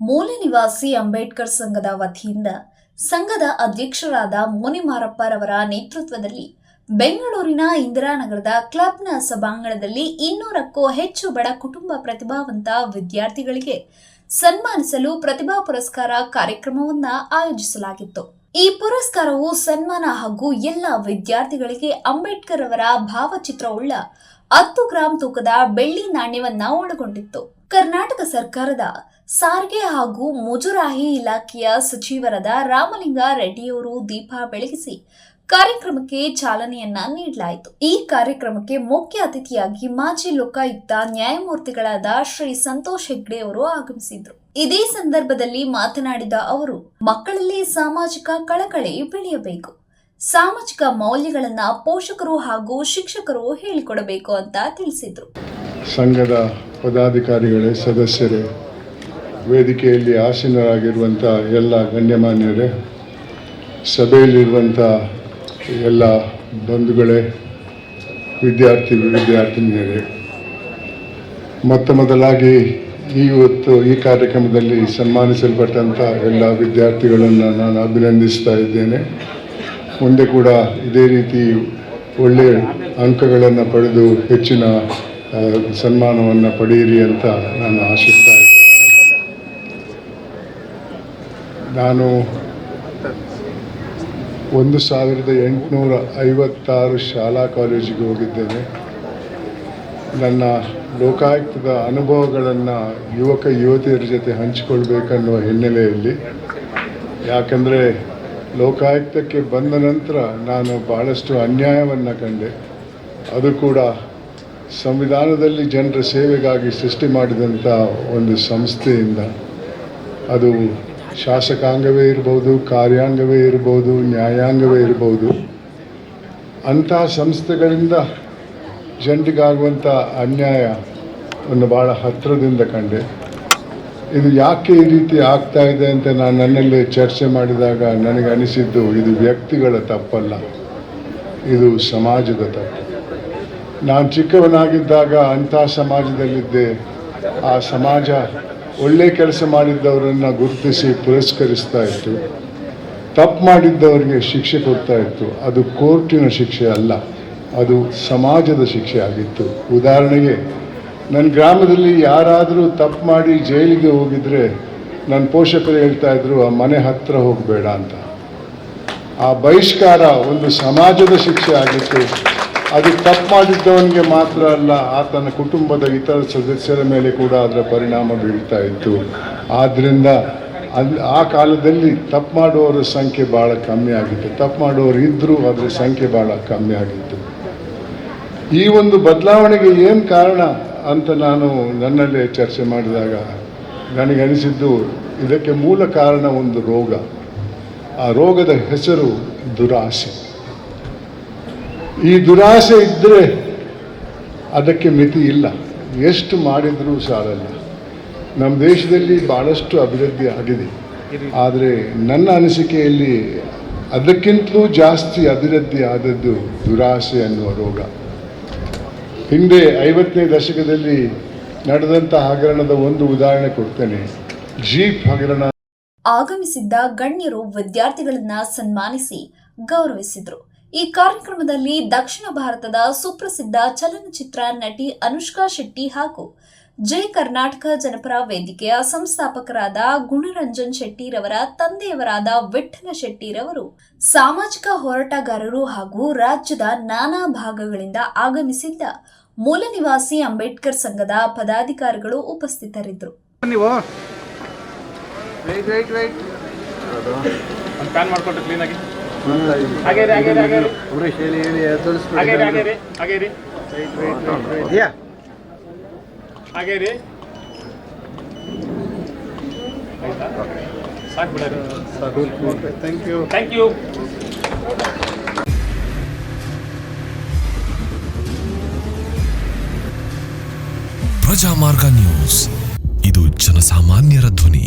ಮೂಲ ನಿವಾಸಿ ಅಂಬೇಡ್ಕರ್ ಸಂಘದ ವತಿಯಿಂದ ಸಂಘದ ಅಧ್ಯಕ್ಷರಾದ ಮೋನಿಮಾರಪ್ಪರವರ ನೇತೃತ್ವದಲ್ಲಿ ಬೆಂಗಳೂರಿನ ಇಂದಿರಾನಗರದ ಕ್ಲಬ್ನ ಸಭಾಂಗಣದಲ್ಲಿ ಇನ್ನೂರಕ್ಕೂ ಹೆಚ್ಚು ಬಡ ಕುಟುಂಬ ಪ್ರತಿಭಾವಂತ ವಿದ್ಯಾರ್ಥಿಗಳಿಗೆ ಸನ್ಮಾನಿಸಲು ಪ್ರತಿಭಾ ಪುರಸ್ಕಾರ ಕಾರ್ಯಕ್ರಮವನ್ನ ಆಯೋಜಿಸಲಾಗಿತ್ತು. ಈ ಪುರಸ್ಕಾರವು ಸನ್ಮಾನ ಹಾಗೂ ಎಲ್ಲ ವಿದ್ಯಾರ್ಥಿಗಳಿಗೆ ಅಂಬೇಡ್ಕರ್ ಅವರ ಭಾವಚಿತ್ರವುಳ್ಳ ಹತ್ತು ಗ್ರಾಂ ತೂಕದ ಬೆಳ್ಳಿ ನಾಣ್ಯವನ್ನ ಒಳಗೊಂಡಿತ್ತು. ಕರ್ನಾಟಕ ಸರ್ಕಾರದ ಸಾರಿಗೆ ಹಾಗೂ ಮುಜುರಾಹಿ ಇಲಾಖೆಯ ಸಚಿವರಾದ ರಾಮಲಿಂಗ ರೆಡ್ಡಿಯವರು ದೀಪ ಬೆಳಗಿಸಿ ಕಾರ್ಯಕ್ರಮಕ್ಕೆ ಚಾಲನೆಯನ್ನ ನೀಡಲಾಯಿತು. ಈ ಕಾರ್ಯಕ್ರಮಕ್ಕೆ ಮುಖ್ಯ ಅತಿಥಿಯಾಗಿ ಮಾಜಿ ಲೋಕಾಯುಕ್ತ ನ್ಯಾಯಮೂರ್ತಿಗಳಾದ ಶ್ರೀ ಸಂತೋಷ್ ಹೆಗ್ಡೆ ಅವರು ಆಗಮಿಸಿದ್ರು. ಇದೇ ಸಂದರ್ಭದಲ್ಲಿ ಮಾತನಾಡಿದ ಅವರು, ಮಕ್ಕಳಲ್ಲಿ ಸಾಮಾಜಿಕ ಕಳಕಳಿ ಬೆಳೆಯಬೇಕು. ಸಾಮಾಜಿಕ ಮೌಲ್ಯಗಳನ್ನ ಪೋಷಕರು ಹಾಗೂ ಶಿಕ್ಷಕರು ಹೇಳಿಕೊಡಬೇಕು ಅಂತ ತಿಳಿಸಿದ್ರು. ಸಂಘದ ಪದಾಧಿಕಾರಿಗಳೇ, ಸದಸ್ಯರೇ, ವೇದಿಕೆಯಲ್ಲಿ ಆಸೀನರಾಗಿರುವಂಥ ಎಲ್ಲ ಗಣ್ಯಮಾನ್ಯರೇ, ಸಭೆಯಲ್ಲಿರುವಂಥ ಎಲ್ಲ ಬಂಧುಗಳೇ, ವಿದ್ಯಾರ್ಥಿ ವಿದ್ಯಾರ್ಥಿನಿಯರೇ, ಮೊತ್ತ ಮೊದಲಾಗಿ ಇವತ್ತು ಈ ಕಾರ್ಯಕ್ರಮದಲ್ಲಿ ಸನ್ಮಾನಿಸಲ್ಪಟ್ಟಂಥ ಎಲ್ಲ ವಿದ್ಯಾರ್ಥಿಗಳನ್ನು ನಾನು ಅಭಿನಂದಿಸ್ತಾ ಇದ್ದೇನೆ. ಮುಂದೆ ಕೂಡ ಇದೇ ರೀತಿ ಒಳ್ಳೆಯ ಅಂಕಗಳನ್ನು ಪಡೆದು ಹೆಚ್ಚಿನ ಸನ್ಮಾನವನ್ನು ಪಡೆಯಿರಿ ಅಂತ ನಾನು ಆಶಿಸ್ತಾ ನಾನು ಒಂದು ಸಾವಿರದ ಎಂಟುನೂರ ಐವತ್ತಾರು ಶಾಲಾ ಕಾಲೇಜಿಗೆ ಹೋಗಿದ್ದೇನೆ. ನನ್ನ ಲೋಕಾಯುಕ್ತದ ಅನುಭವಗಳನ್ನು ಯುವಕ ಯುವತಿಯರ ಜೊತೆ ಹಂಚಿಕೊಳ್ಬೇಕನ್ನುವ ಹಿನ್ನೆಲೆಯಲ್ಲಿ, ಯಾಕಂದರೆ ಲೋಕಾಯುಕ್ತಕ್ಕೆ ಬಂದ ನಂತರ ನಾನು ಭಾಳಷ್ಟು ಅನ್ಯಾಯವನ್ನು ಕಂಡೆ. ಅದು ಕೂಡ ಸಂವಿಧಾನದಲ್ಲಿ ಜನರ ಸೇವೆಗಾಗಿ ಸೃಷ್ಟಿ ಮಾಡಿದಂಥ ಒಂದು ಸಂಸ್ಥೆಯಿಂದ ಅದು ಶಾಸಕಾಂಗವೇ ಇರ್ಬೋದು, ಕಾರ್ಯಾಂಗವೇ ಇರ್ಬೋದು, ನ್ಯಾಯಾಂಗವೇ ಇರಬಹುದು ಅಂತಹ ಸಂಸ್ಥೆಗಳಿಂದ ಜನರಿಗಾಗುವಂಥ ಅನ್ಯಾಯವನ್ನು ಭಾಳ ಹತ್ತಿರದಿಂದ ಕಂಡೆ. ಇದು ಯಾಕೆ ಈ ರೀತಿ ಆಗ್ತಾ ಇದೆ ಅಂತ ನಾನು ನನ್ನಲ್ಲೇ ಚರ್ಚೆ ಮಾಡಿದಾಗ ನನಗೆ ಅನಿಸಿದ್ದು, ಇದು ವ್ಯಕ್ತಿಗಳ ತಪ್ಪಲ್ಲ, ಇದು ಸಮಾಜದ ತಪ್ಪು. ನಾನು ಚಿಕ್ಕವನಾಗಿದ್ದಾಗ ಅಂಥ ಸಮಾಜದಲ್ಲಿದ್ದೆ. ಆ ಸಮಾಜ ಒಳ್ಳೆ ಕೆಲಸ ಮಾಡಿದ್ದವರನ್ನು ಗುರುತಿಸಿ ಪುರಸ್ಕರಿಸ್ತಾ ಇತ್ತು. ತಪ್ಪು ಮಾಡಿದ್ದವರಿಗೆ ಶಿಕ್ಷೆ ಕೊಡ್ತಾ ಇತ್ತು. ಅದು ಕೋರ್ಟಿನ ಶಿಕ್ಷೆ ಅಲ್ಲ, ಅದು ಸಮಾಜದ ಶಿಕ್ಷೆ ಆಗಿತ್ತು. ಉದಾಹರಣೆಗೆ, ನನ್ನ ಗ್ರಾಮದಲ್ಲಿ ಯಾರಾದರೂ ತಪ್ಪು ಮಾಡಿ ಜೈಲಿಗೆ ಹೋಗಿದ್ರೆ ನನ್ನ ಪೋಷಕರು ಹೇಳ್ತಾ ಇದ್ರು, ಆ ಮನೆ ಹತ್ತಿರ ಹೋಗಬೇಡ ಅಂತ. ಆ ಬಹಿಷ್ಕಾರ ಒಂದು ಸಮಾಜದ ಶಿಕ್ಷೆ ಆಗಿತ್ತು. ಅದು ತಪ್ಪು ಮಾಡಿದ್ದವನಿಗೆ ಮಾತ್ರ ಅಲ್ಲ, ಆತನ ಕುಟುಂಬದ ಇತರ ಸದಸ್ಯರ ಮೇಲೆ ಕೂಡ ಅದರ ಪರಿಣಾಮ ಬೀಳ್ತಾ ಇತ್ತು. ಆದ್ದರಿಂದ ಅಲ್ಲಿ ಆ ಕಾಲದಲ್ಲಿ ತಪ್ಪು ಮಾಡುವವರ ಸಂಖ್ಯೆ ಭಾಳ ಕಮ್ಮಿ ಆಗಿತ್ತು. ತಪ್ಪು ಮಾಡುವವರು ಇದ್ದರೂ ಅದರ ಸಂಖ್ಯೆ ಭಾಳ ಕಮ್ಮಿ ಆಗಿತ್ತು. ಈ ಒಂದು ಬದಲಾವಣೆಗೆ ಏನು ಕಾರಣ ಅಂತ ನಾನು ನನ್ನಲ್ಲೇ ಚರ್ಚೆ ಮಾಡಿದಾಗ ನನಗನಿಸಿದ್ದು ಇದಕ್ಕೆ ಮೂಲ ಕಾರಣ ಒಂದು ರೋಗ. ಆ ರೋಗದ ಹೆಸರು ದುರಾಸೆ. ಈ ದುರಾಸೆ ಇದ್ದರೆ ಅದಕ್ಕೆ ಮಿತಿ ಇಲ್ಲ. ಎಷ್ಟು ಮಾಡಿದರೂ ಸಾಲಲ್ಲ. ನಮ್ಮ ದೇಶದಲ್ಲಿ ಭಾಳಷ್ಟು ಅಭಿವೃದ್ಧಿ ಆಗಿದೆ. ಆದರೆ ನನ್ನ ಅನಿಸಿಕೆಯಲ್ಲಿ ಅದಕ್ಕಿಂತಲೂ ಜಾಸ್ತಿ ಅಭಿವೃದ್ಧಿ ಆದದ್ದು ದುರಾಸೆ ಅನ್ನುವ ರೋಗ. ಹಿಂದೆ ಐವತ್ತನೇ ದಶಕದಲ್ಲಿ ನಡೆದಂಥ ಹಗರಣದ ಒಂದು ಉದಾಹರಣೆ ಕೊಡ್ತೇನೆ. ಜೀಪ್ ಹಗರಣ. ಆಗಮಿಸಿದ್ದ ಗಣ್ಯರು ವಿದ್ಯಾರ್ಥಿಗಳನ್ನ ಸನ್ಮಾನಿಸಿ ಗೌರವಿಸಿದ್ರು. ಈ ಕಾರ್ಯಕ್ರಮದಲ್ಲಿ ದಕ್ಷಿಣ ಭಾರತದ ಸುಪ್ರಸಿದ್ಧ ಚಲನಚಿತ್ರ ನಟಿ ಅನುಷ್ಕಾ ಶೆಟ್ಟಿ ಹಾಗೂ ಜೈ ಕರ್ನಾಟಕ ಜನಪರ ವೇದಿಕೆಯ ಸಂಸ್ಥಾಪಕರಾದ ಗುಣರಂಜನ್ ಶೆಟ್ಟಿರವರ ತಂದೆಯವರಾದ ವಿಠ್ಠಲ ಶೆಟ್ಟಿರವರು ಸಾಮಾಜಿಕ ಹೋರಾಟಗಾರರು ಹಾಗೂ ರಾಜ್ಯದ ನಾನಾ ಭಾಗಗಳಿಂದ ಆಗಮಿಸಿದ್ದ ಮೂಲ ನಿವಾಸಿ ಅಂಬೇಡ್ಕರ್ ಸಂಘದ ಪದಾಧಿಕಾರಿಗಳು ಉಪಸ್ಥಿತರಿದ್ದರು. ನೀವು? ಅಂಬರೀಷ್ ಹೇಳಿ ಹೇಳಿ ಹಾಗೆ ರೀ ಹಾಗೆ ರೀ ಹಾಗೆ ರೀ ಯಾ. ಹಾಗೆ ರೀ ಸಾಕು thank you thank you Prajamarga news. ಇದು ಜನಸಾಮಾನ್ಯರ ಧ್ವನಿ.